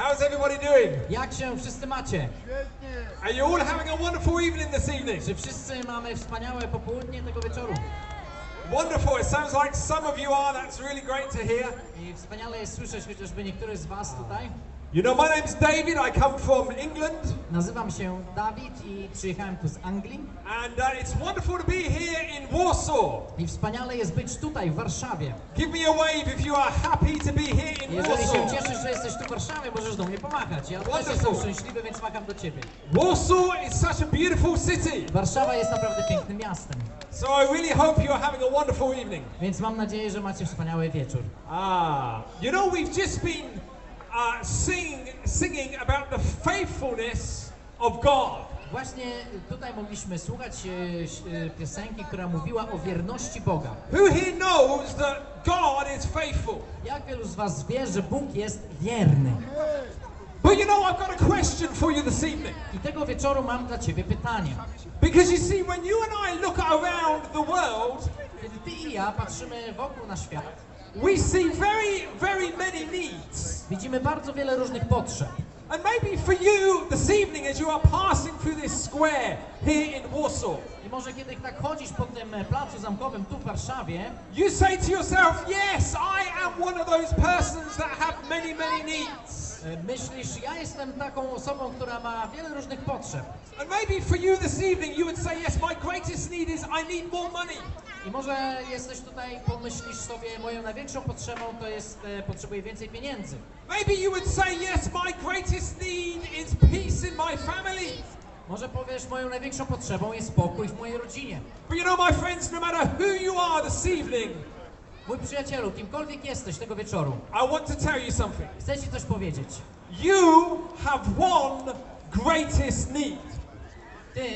How's everybody doing? Jak się wszyscy macie? Are you all having a wonderful evening this evening? Czy wszyscy mamy wspaniałe popołudnie tego wieczoru? Wonderful. It sounds like some of you are. That's really great to hear. I wspaniale jest słyszeć chociażby niektórych z was tutaj. You know, my name's David. I come from England, Nazywam się Dawid i przyjechałem tu z Anglii. and uh, it's wonderful to be here in Warsaw. I wspaniale jest być tutaj, w Warszawie. Give me a wave if you are happy to be here in Jeżeli się Warsaw. cieszysz, że jesteś tu w Warszawie, możesz do mnie pomachać. Ja też Wonderful. jestem szczęśliwy, więc macham do ciebie. Warsaw is such a beautiful city. Warszawa jest naprawdę pięknym miastem. So I really hope you are having a wonderful evening. Więc mam nadzieję, że macie wspaniały wieczór. Ah, you know, we've just been uh, sing, singing about the faithfulness of God. Właśnie tutaj mogliśmy słuchać e, e, piosenki, która mówiła o wierności Boga. Who here knows that God is faithful? Jak wielu z was wie, że Bóg jest wierny? But you know, I've got a question for you this evening. I tego wieczoru mam dla ciebie pytanie. Because you see, when you and I look around the world, Kiedy ty i ja patrzymy wokół na świat, we see very, very many needs. widzimy bardzo wiele różnych potrzeb. And maybe for you this evening, as you are passing through this square here in Warsaw, I może kiedy tak chodzisz po tym e, placu zamkowym tu w Warszawie, you say to yourself, Yes, I am one of those persons that have many, many needs. e, myślisz, ja jestem taką osobą, która ma wiele różnych potrzeb. And maybe for you this evening, you would say, Yes, my greatest need is I need more money. I może jesteś tutaj, pomyślisz sobie, moją największą potrzebą to jest, e, potrzebuję więcej pieniędzy. Maybe you would say, Yes, my greatest need is peace in my family. Może powiesz, moją największą potrzebą jest spokój w mojej rodzinie. But you know, my friends, no matter who you are this evening, Mój przyjacielu, kimkolwiek jesteś tego wieczoru, I want to tell you something. chcę ci coś powiedzieć. You have one greatest need. Ty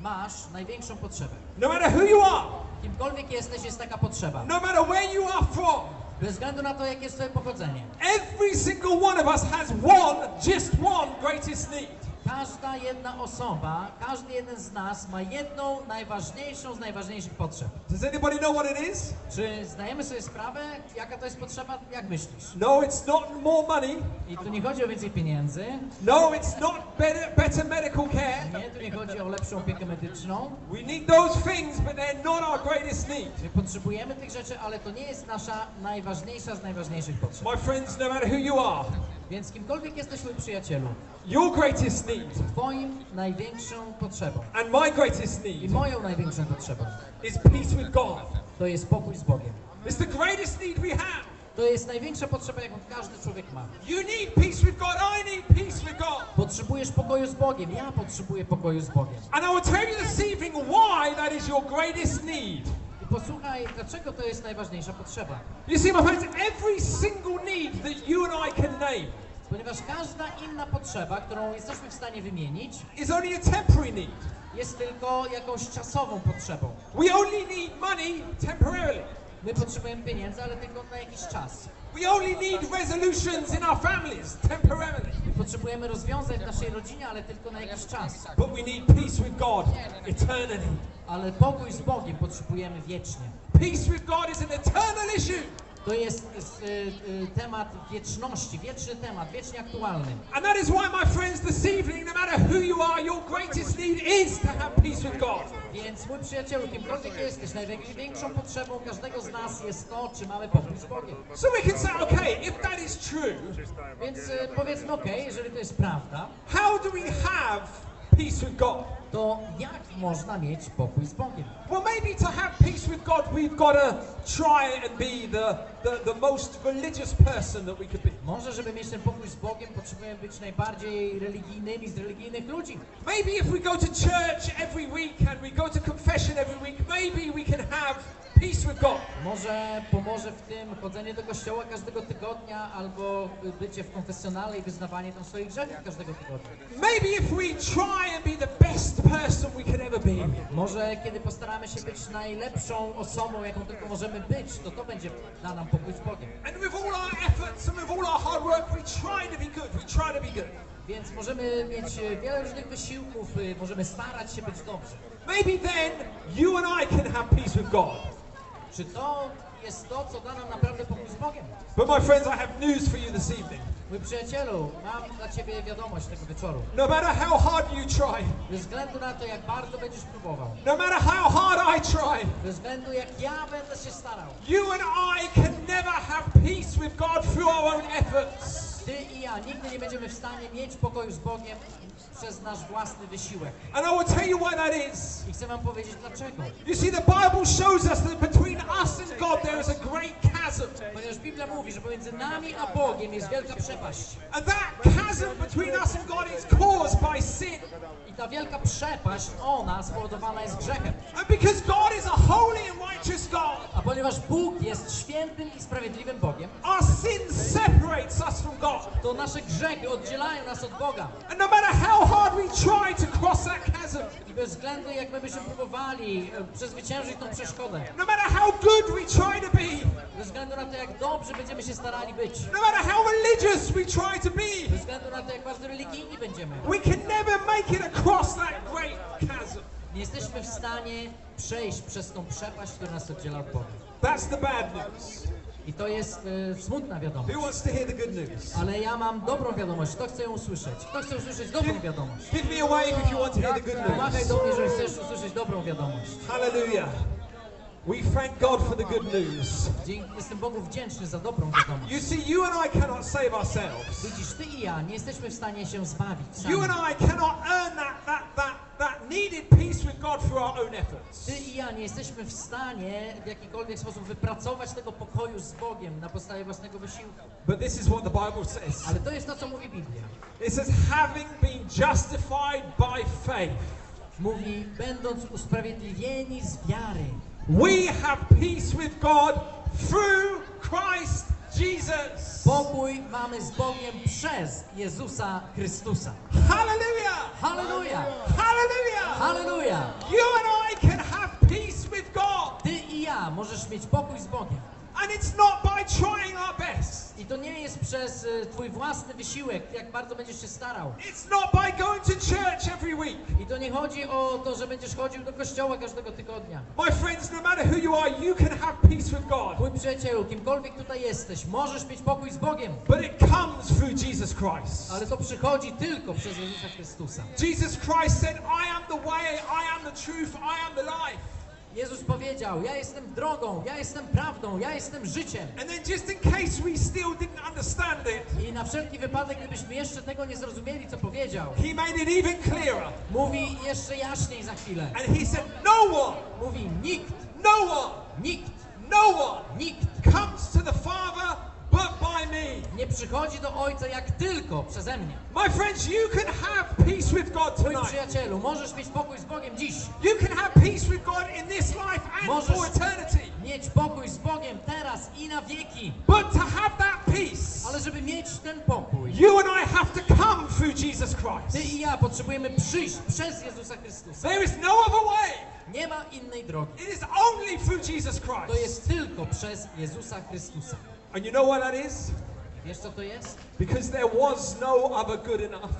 masz największą potrzebę. No matter who you are, Kimkolwiek jesteś, jest taka potrzeba. no matter where you are from, Bez względu na to, jakie jest twoje pochodzenie. every single one of us has one, just one greatest need. Każda jedna osoba, każdy jeden z nas ma jedną najważniejszą z najważniejszych potrzeb. Does anybody know what it is? Czy zdajemy sobie sprawę, jaka to jest potrzeba? Jak myślisz? No, it's not more money. I tu nie chodzi o więcej pieniędzy, No, it's not better, better medical care. nie, tu nie chodzi o lepszą opiekę medyczną. We need those things, but they're not our greatest need. My potrzebujemy tych rzeczy, ale to nie jest nasza najważniejsza z najważniejszych potrzeb. My friends, no matter who you are, Więc kimkolwiek jesteś mój przyjacielu, your greatest need twoim największą potrzebą and my greatest i need moją największą potrzebą is peace with God. to jest spokój z Bogiem. It's the greatest need we have. To jest największa potrzeba, jaką każdy człowiek ma. You need peace with God. I need peace with God. Potrzebujesz pokoju z Bogiem, ja potrzebuję pokoju z Bogiem. And I will tell you this evening why that is your greatest need. I posłuchaj, dlaczego to jest najważniejsza potrzeba. You see, my friends, every single need that you and I can name Ponieważ każda inna potrzeba, którą jesteśmy w stanie wymienić, is only a temporary need. jest tylko jakąś czasową potrzebą. We only need money temporarily. My potrzebujemy pieniędzy, ale tylko na jakiś czas. We only need resolutions in our families temporarily. My potrzebujemy rozwiązań w naszej rodzinie, ale tylko na jakiś czas. But we need peace with God eternally. Ale pokój z Bogiem potrzebujemy wiecznie. Peace with God is an eternal issue. To jest y, y, temat wieczności, wieczny temat, wiecznie aktualny. And that is why, my friends, this evening, no matter who you are, your greatest need is to have peace with God. Więc mój przyjacielu, kimkolwiek jesteś, największą potrzebą każdego z nas jest to, czy mamy pokój z Bogiem. So we can say, okay, if that is true, Więc y, powiedzmy, okej, jeżeli to jest prawda, how do we have peace with God? to jak można mieć pokój z Bogiem? Well, maybe to have peace with God, we've got to try and be the, the, the most religious person that we could be. Może, żeby mieć ten pokój z Bogiem, potrzebujemy być najbardziej religijnymi z religijnych ludzi. Maybe if we go to church every week and we go to confession every week, maybe we can have peace with God. Może pomoże w tym chodzenie do kościoła każdego tygodnia, albo bycie w konfesjonale i wyznawanie tam swoich grzechów każdego tygodnia. Maybe if we try and be the best person we can ever be. Może kiedy postaramy się być najlepszą osobą, jaką tylko możemy być, to to będzie da nam pokój z Bogiem. And with all our efforts and with all our hard work, we try to be good. We try to be good. Więc możemy mieć wiele różnych wysiłków, y, możemy starać się być dobrzy. Maybe then you and I can have peace with God. Czy to jest to, co da nam naprawdę pokój z Bogiem? But my friends, I have news for you this evening. Mój przyjacielu, mam dla ciebie wiadomość tego wieczoru. No matter how hard you try, Bez względu na to, jak bardzo będziesz próbował, no matter how hard I try, bez względu jak ja będę się starał, you and I can never have peace with God through our own efforts. Ty i ja nigdy nie będziemy w stanie mieć pokoju z Bogiem przez nasz własny wysiłek. And I will tell you why that is. I chcę wam powiedzieć dlaczego. You see, the Bible shows us that between us and God there is a great chasm. Ponieważ Biblia mówi, że pomiędzy nami a Bogiem jest wielka przepaść. And that chasm between us and God is caused by sin. Ta wielka przepaść, ona spowodowana jest grzechem. And because God is a holy and righteous God, A ponieważ Bóg jest świętym i sprawiedliwym Bogiem, our sin separates us from God. to nasze grzechy oddzielają nas od Boga. And no matter how hard we try to cross that chasm, I bez względu jak my byśmy próbowali e, przezwyciężyć tą przeszkodę, no matter how good we try to be, bez względu na to jak dobrze będziemy się starali być, no matter how religious we try to be, bez względu na to jak bardzo religijni będziemy, we can never make it across. Nie jesteśmy w stanie przejść przez tą przepaść, która nas oddziela od Boga. That's the bad news. I to jest e, smutna wiadomość. Who wants to hear the good news? Ale ja mam dobrą wiadomość. Kto chce ją usłyszeć? Kto chce usłyszeć dobrą wiadomość? Give me a wave if you want to hear the good news. do mnie, że chcesz usłyszeć dobrą wiadomość. Hallelujah. We thank God for the good news. Jestem Bogu wdzięczny za dobrą wiadomość. You see, you and I cannot save ourselves. Widzisz, ty i ja nie jesteśmy w stanie się zbawić You sami. and I cannot earn that needed peace with God through our own efforts. Ty i ja nie jesteśmy w stanie w jakikolwiek sposób wypracować tego pokoju z Bogiem na podstawie własnego wysiłku. But this is what the Bible says. Ale to jest to, co mówi Biblia. It says, having been justified by faith, Mówi, będąc usprawiedliwieni z wiary, we have peace with God through Christ Jesus. pokój mamy z Bogiem przez Jezusa Chrystusa. Hallelujah! Halleluja! Hallelujah! Halleluja! You and I can have peace with God. Ty i ja możesz mieć pokój z Bogiem. And it's not by trying our best. I to nie jest przez y, twój własny wysiłek, jak bardzo będziesz się starał. It's not by going to church every to nie chodzi o to, że będziesz chodził do kościoła każdego tygodnia. My friends, no matter who you are, you can have peace with God. Mój przyjacielu, kimkolwiek tutaj jesteś, możesz mieć pokój z Bogiem. But it comes through Jesus Christ. Ale to przychodzi tylko przez Jezusa Chrystusa. Jesus Christ said, I am the way, I am the truth, I am the life. Jezus powiedział, ja jestem drogą, ja jestem prawdą, ja jestem życiem. And then just in case we still didn't understand it, I na wszelki wypadek, gdybyśmy jeszcze tego nie zrozumieli, co powiedział, he made it even clearer. mówi jeszcze jaśniej za chwilę. And he said, no one, Mówi, nikt, no one, nikt, no one nikt comes to the Father but by me. nie przychodzi do Ojca jak tylko przeze mnie. My friends, you can have peace with God Mój tonight. przyjacielu, możesz mieć pokój z Bogiem dziś. You can have peace with God in this life and Możesz for eternity. mieć pokój z Bogiem teraz i na wieki. But to have that peace, Ale żeby mieć ten pokój, you and I have to come through Jesus ty Christ. i ja potrzebujemy przyjść przez Jezusa Chrystusa. There is no other way. Nie ma innej drogi. It is only through Jesus To Christ. jest tylko przez Jezusa Chrystusa. And you know what that is? Wiesz co to jest? Because there was no other good enough.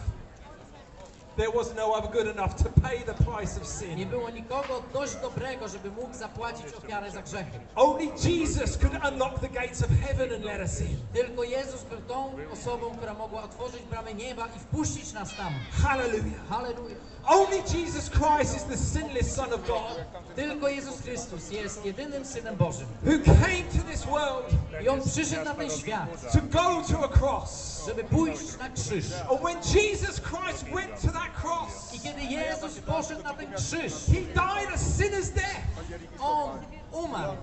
There was no other good enough to pay the price of Nie sin. było nikogo dość dobrego, żeby mógł zapłacić ofiarę za grzechy. Only Jesus could unlock the gates of heaven and let us in. Tylko Jezus był tą osobą, która mogła otworzyć bramy nieba i wpuścić nas tam. Hallelujah. Halleluja. Only Jesus Christ is the sinless Son of God Tylko Jezus Chrystus jest jedynym Synem Bożym. who came to this world I On przyszedł na ten świat, to go to a cross. żeby pójść na krzyż. And when Jesus Christ went to that cross, I kiedy Jezus poszedł na ten krzyż, he died a sinner's death, On umarł.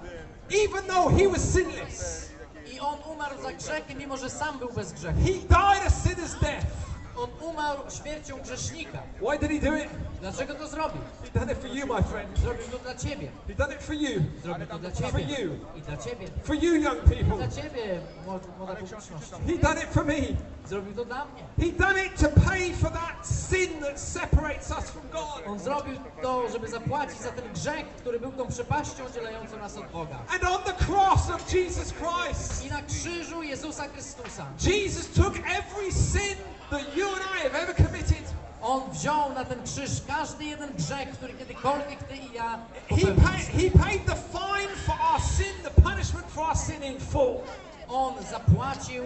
even though he was sinless. I On umarł za grzechy, mimo że sam był bez grzechu. He died a sinner's death. On umarł śmiercią grzesznika. Why did he do it? Dlaczego to zrobił? He done it for you, my friend. Zrobił to dla Ciebie. He done it for you. Zrobił to dla For Ciebie. you. I dla Ciebie. For you, young people. Dla Ciebie, młod- młoda publiczność. He done it for me. Zrobił to dla mnie. He done it to pay for that sin that separates us from God. On zrobił to, żeby zapłacić za ten grzech, który był tą przepaścią dzielającą nas od Boga. And on the cross of Jesus Christ, I na krzyżu Jezusa Chrystusa Jesus took every sin that you On wziął na ten krzyż każdy jeden grzech, który kiedykolwiek Ty i ja popełniliśmy. he paid the fine for our sin, the punishment for our sin in full. On zapłacił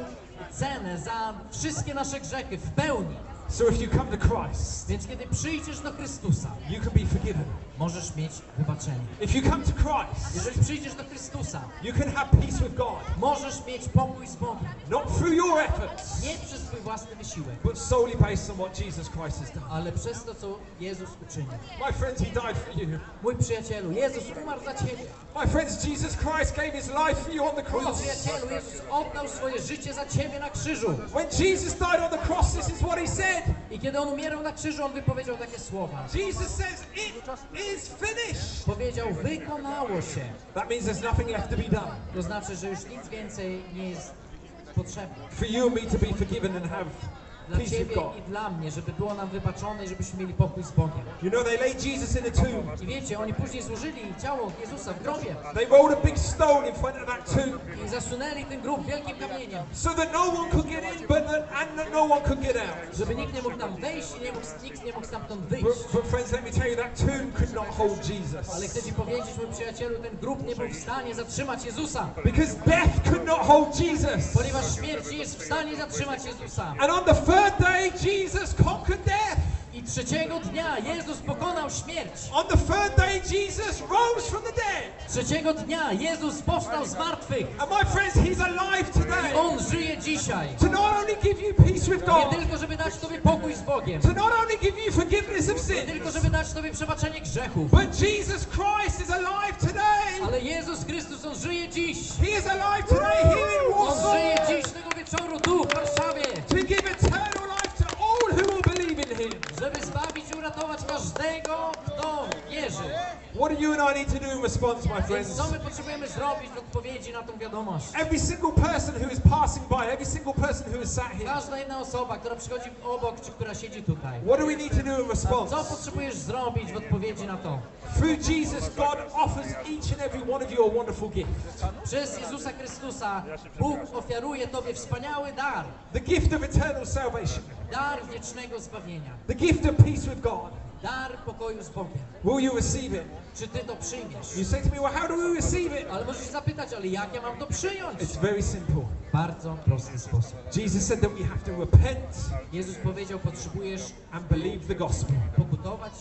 cenę za wszystkie nasze grzechy w pełni. So if you come to Christ, Więc kiedy przyjdziesz do Chrystusa, you can be forgiven. Możesz mieć wybaczenie. If you come to Christ, Jeżeli przyjdziesz do Chrystusa, you can have peace with God, możesz mieć pokój z Bogiem. not through your efforts, Nie przez swój własny wysiłek, but solely based on what Jesus Christ has done. ale przez to, co Jezus uczynił. My friends, He died for you. Mój przyjacielu, Jezus umarł za Ciebie. My friends, Jesus Christ gave His life for you on the Mój cross. przyjacielu, Jezus oddał swoje życie za Ciebie na krzyżu. When Jesus died on the cross, this is what He said. I kiedy On umierał na krzyżu, On wypowiedział takie słowa. Jesus says, It is finished. Powiedział, wykonało się. That means there's nothing left to be done. To znaczy, że już nic więcej nie jest potrzebne. For you and me to be forgiven and have Dla peace with Ciebie God. i dla mnie, żeby było nam wybaczone i żebyśmy mieli pokój z Bogiem. You know, they laid Jesus in a tomb. I wiecie, oni później złożyli ciało Jezusa w grobie They rolled a big stone in front of that tomb i zasunęli ten grób wielkim kamieniem, so that no one could get no one could get out. żeby nikt nie mógł tam wejść i nie mógł, nikt nie mógł stamtąd But, wyjść. but friends, let me tell you, that tomb could not hold Jesus. Ale chcę Ci powiedzieć, mój przyjacielu, ten grób nie był w stanie zatrzymać Jezusa, Because death could not hold Jesus. ponieważ śmierć nie jest w stanie zatrzymać Jezusa. And on the third day, Jesus conquered death. I trzeciego dnia Jezus pokonał śmierć. On the third day, Jesus rose from the dead. Trzeciego dnia Jezus powstał z martwych. And my friends, He's alive I today. On żyje dzisiaj. To not only give you peace with Nie God, tylko, żeby dać Tobie pokój z Bogiem. to not only give you forgiveness of Nie sin, tylko, żeby dać Tobie przebaczenie grzechów. but Jesus Christ is alive today. Ale Jezus Chrystus, On żyje dziś. He is alive today here in On żyje Warsaw dziś tego wieczoru tu, w Warszawie. to give eternal life to all who will believe in Him. Żeby zbawić i uratować każdego, kto wierzy. What do you and I need to do in response, my Więc friends? co my potrzebujemy zrobić w odpowiedzi na tą wiadomość? Every single person who is passing by, every single person who is sat here, Każda jedna osoba, która przychodzi obok, czy która siedzi tutaj. what do we need to do in response? Co potrzebujesz zrobić w odpowiedzi na to? Through Jesus, God offers each and every one of you a wonderful gift. Przez Jezusa Chrystusa Bóg ofiaruje Tobie wspaniały dar. The gift of eternal salvation. Dar wiecznego zbawienia. The gift of peace with God. all Dar pokoju z Bogiem. Will you receive it? Czy Ty to przyjmiesz? You say to me, well, how do we receive it? Ale możesz zapytać, ale jak ja mam to przyjąć? It's very simple. Bardzo prosty sposób. Jesus said that we have to repent Jezus powiedział, potrzebujesz and believe the gospel. pokutować,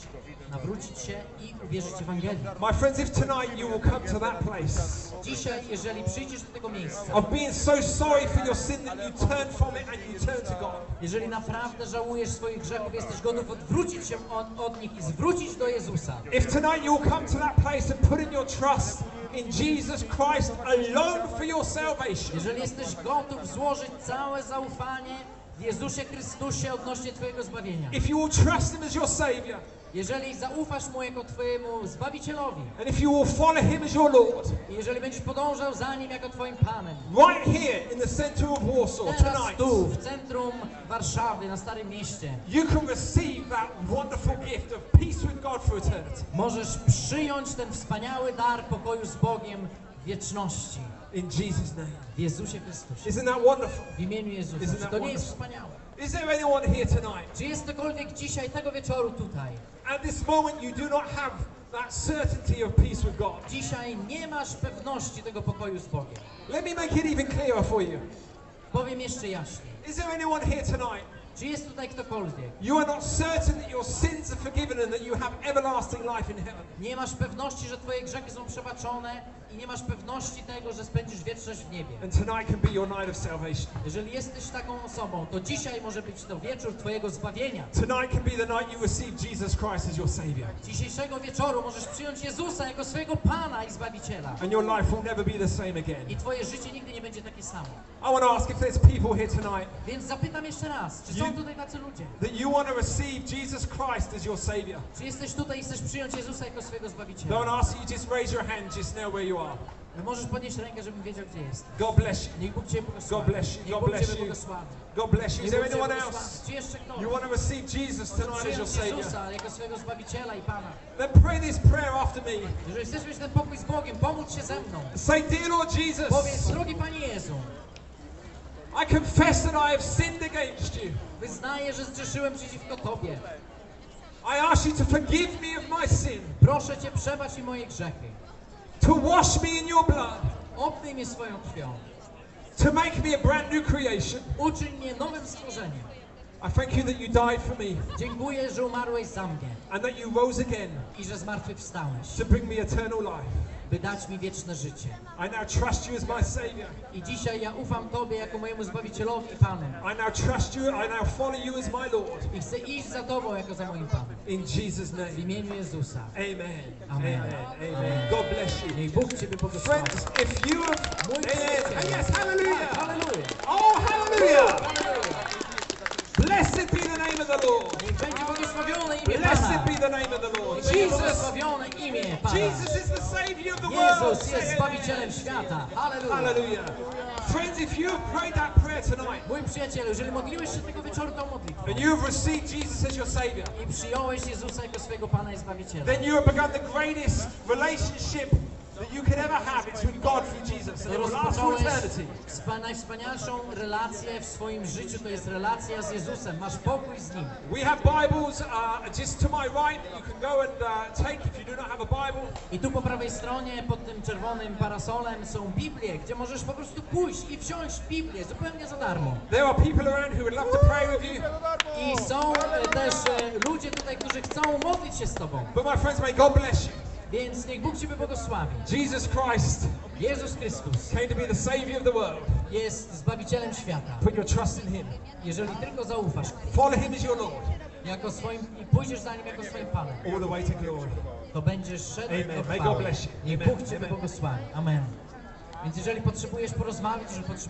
nawrócić się i uwierzyć w Ewangelię. My friends, if tonight you will come to that place Dzisiaj, jeżeli przyjdziesz do tego miejsca, of being so sorry for your sin that you turn from it and you turn to God, jeżeli naprawdę żałujesz swoich grzechów, jesteś gotów odwrócić się od, od nich i zwrócić do Jezusa. if tonight you will come to that place and put in your trust in Jesus Christ alone for your salvation, Jeżeli jesteś gotów złożyć całe zaufanie w Jezusie Chrystusie odnośnie Twojego zbawienia. if you will trust Him as your Savior, Jeżeli zaufasz Mu jako Twojemu Zbawicielowi and if you will follow Him as your Lord, i jeżeli będziesz podążał za Nim jako Twoim Panem, right here in the center of Warsaw teraz tonight, tu, w centrum Warszawy, na Starym Mieście, you can receive that wonderful gift of peace with God for eternity. możesz przyjąć ten wspaniały dar pokoju z Bogiem wieczności. In Jesus' name. W Jezusie Chrystusie. Isn't that wonderful? W imieniu Jezusa. Isn't that to nie jest wspaniałe? Is there anyone here tonight? Czy jest ktokolwiek dzisiaj, tego wieczoru tutaj? At this moment, you do not have that certainty of peace with God. Dzisiaj nie masz pewności tego pokoju z Bogiem. Let me make it even clearer for you. Powiem jeszcze jaśniej. Is there anyone here tonight? Czy jest tutaj ktokolwiek? You are not certain that your sins are forgiven and that you have everlasting life in heaven. Nie masz pewności, że twoje grzechy są przebaczone i nie masz pewności tego, że spędzisz wieczność w niebie. And tonight can be your night of salvation. Jeżeli jesteś taką osobą, to dzisiaj może być to wieczór twojego zbawienia. Tonight can be the night you receive Jesus Christ as your Savior. Dzisiejszego wieczoru możesz przyjąć Jezusa jako swojego Pana i Zbawiciela. And your life will never be the same again. I twoje życie nigdy nie będzie takie samo. I want to ask if there's people here tonight Więc zapytam jeszcze raz, czy są tutaj tacy ludzie? that you want to receive Jesus Christ as your Savior. Czy jesteś tutaj i chcesz przyjąć Jezusa jako swojego Don't Zbawiciela? ask you, just raise your hand just now where you are. Możesz podnieść rękę, żebym wiedział, gdzie jest. God bless you. Niech Bóg Cię błogosławi. God bless you. God bless you. God bless you. Is there anyone else? Czy jeszcze ktoś? You want to receive Jesus tonight as your Savior? Jezusa jako swojego Zbawiciela i Pana. Then pray this prayer after me. Jeżeli chcesz mieć ten pokój z Bogiem, się ze mną. Say, Dear Lord Powiedz, Jesus, drogi Panie Jezu, I confess that I have sinned against you. wyznaję, że zgrzeszyłem przeciwko Tobie. I ask you to forgive me of my sin, Proszę Cię, przebacz mi moje grzechy. To wash me in your blood, Obmyj mnie swoją krwią, to make me a brand new creation. Uczyń mnie nowym stworzeniem. I thank you that you died for me Dziękuję, że umarłeś za mnie and that you rose again i że zmartwychwstałeś, to bring me eternal life. By dać mi wieczne życie. I now trust you as my Savior. I dzisiaj ja ufam Tobie jako mojemu Zbawicielowi i Panu. I now trust you. I now follow you as my Lord. I chcę iść za Tobą jako za moim Panem. In Jesus' W name. imieniu Jezusa. Amen. Amen. Amen. Amen. God bless you. Niech Bóg Ciebie błogosławi. Friends, if you have. Mój Amen. Yes, hallelujah. Hallelujah. Oh, hallelujah. Blessed the name of the Lord. Niech będzie błogosławione imię Pana. Blessed be the name of the Lord. Jesus, błogosławione imię Pana. Jesus is the Savior of the world. Jezus jest Zbawicielem świata. Hallelujah. Hallelujah. Friends, if you have prayed that prayer tonight Mój przyjacielu, jeżeli modliłeś się tego wieczoru tą modlitwą and you have received Jesus as your Savior, i przyjąłeś Jezusa jako swojego Pana i Zbawiciela, then you have begun the greatest relationship that you could ever have. It's with God through Jesus. And it will last for rozpocząłeś eternity. spa- najwspanialszą relację w swoim życiu, to jest relacja z Jezusem. Masz pokój z Nim. We have Bibles uh, just to my right that you can go and uh, take if you do not have a Bible. I tu po prawej stronie, pod tym czerwonym parasolem są Biblie, gdzie możesz po prostu pójść i wziąć Biblię zupełnie za darmo. There are people around who would love to pray with you. I są e, też e, ludzie tutaj, którzy chcą modlić się z Tobą. But my friends, may God bless you. Więc niech Bóg Ciebie błogosławi. Jesus Christ Jezus Chrystus came to be the Savior of the world. jest Zbawicielem świata. Put your trust in Him. Jeżeli tylko zaufasz Follow Him as your Lord jako swoim i pójdziesz za Nim jako swoim Panem, all the way to glory. to będziesz szedł Amen. do May chwały. God bless you. Niech Amen. Bóg Ciebie Amen. błogosławi. Amen. Więc jeżeli potrzebujesz porozmawiać, jeżeli potrzebujesz